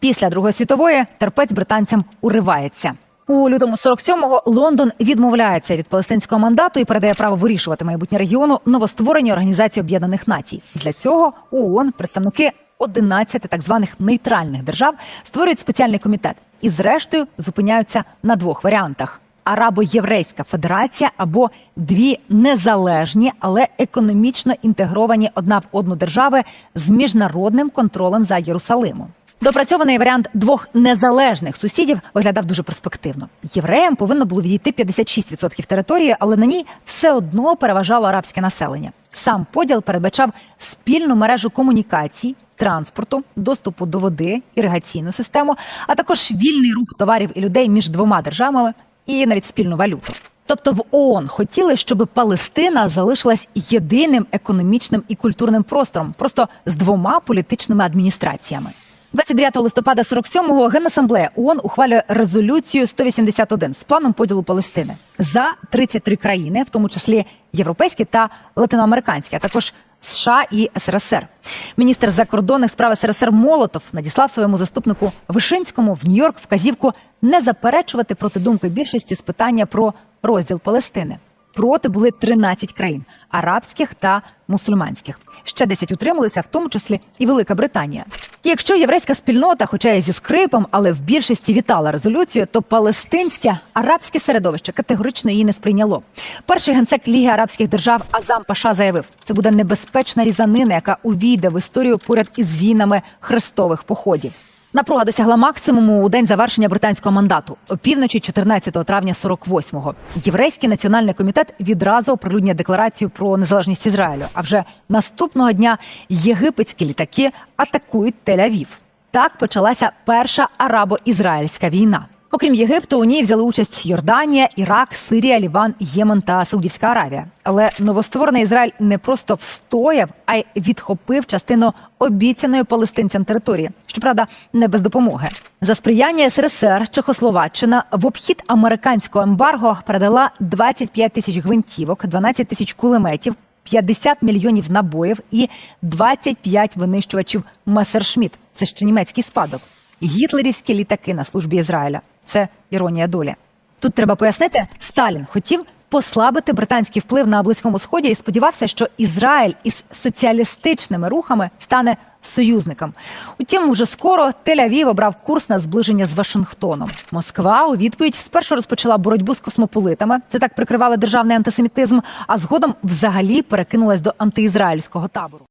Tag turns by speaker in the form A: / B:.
A: Після Другої світової терпець британцям уривається. У лютому 47-го Лондон відмовляється від палестинського мандату і передає право вирішувати майбутнє регіону новоствореній організації Об'єднаних Націй. Для цього ООН представники 11 так званих нейтральних держав створюють спеціальний комітет і, зрештою, зупиняються на двох варіантах: Арабо-Єврейська Федерація або дві незалежні, але економічно інтегровані одна в одну держави з міжнародним контролем за Єрусалимом. Допрацьований варіант двох незалежних сусідів виглядав дуже перспективно. Євреям повинно було відійти 56% території, але на ній все одно переважало арабське населення. Сам поділ передбачав спільну мережу комунікацій, транспорту, доступу до води, іригаційну систему, а також вільний рух товарів і людей між двома державами і навіть спільну валюту. Тобто в ООН хотіли, щоб Палестина залишилась єдиним економічним і культурним простором, просто з двома політичними адміністраціями. 29 листопада 47-го Генасамблея ООН ухвалює резолюцію 181 з планом поділу Палестини за 33 країни, в тому числі європейські та латиноамериканські, а також США і СРСР. Міністр закордонних справ СРСР Молотов надіслав своєму заступнику Вишинському в Нью-Йорк вказівку не заперечувати проти думки більшості з питання про розділ Палестини. Проти були 13 країн арабських та мусульманських. Ще 10 утрималися, в тому числі і Велика Британія. І якщо єврейська спільнота, хоча й зі скрипом, але в більшості вітала резолюцію, то палестинське арабське середовище категорично її не сприйняло. Перший генсек Ліги арабських держав Азам Паша заявив, це буде небезпечна різанина, яка увійде в історію поряд із війнами хрестових походів. Напруга досягла максимуму у день завершення британського мандату опівночі 14 травня 48-го. Єврейський національний комітет відразу оприлюднює декларацію про незалежність Ізраїлю. А вже наступного дня єгипетські літаки атакують Тель-Авів. Так почалася перша арабо-ізраїльська війна. Окрім Єгипту, у ній взяли участь Йорданія, Ірак, Сирія, Ліван, Ємен та Саудівська Аравія. Але новостворений Ізраїль не просто встояв, а й відхопив частину обіцяної палестинцям території. Щоправда, не без допомоги. За сприяння СРСР Чехословаччина в обхід американського ембарго передала 25 тисяч гвинтівок, 12 тисяч кулеметів. 50 мільйонів набоїв і 25 винищувачів Месершміт. Це ще німецький спадок. Гітлерівські літаки на службі Ізраїля. Це іронія долі. Тут треба пояснити, Сталін хотів послабити британський вплив на близькому сході і сподівався, що Ізраїль із соціалістичними рухами стане союзником. Утім, вже скоро Тель-Авів обрав курс на зближення з Вашингтоном. Москва у відповідь спершу розпочала боротьбу з космополитами. Це так прикривали державний антисемітизм, а згодом взагалі перекинулась до антиізраїльського табору.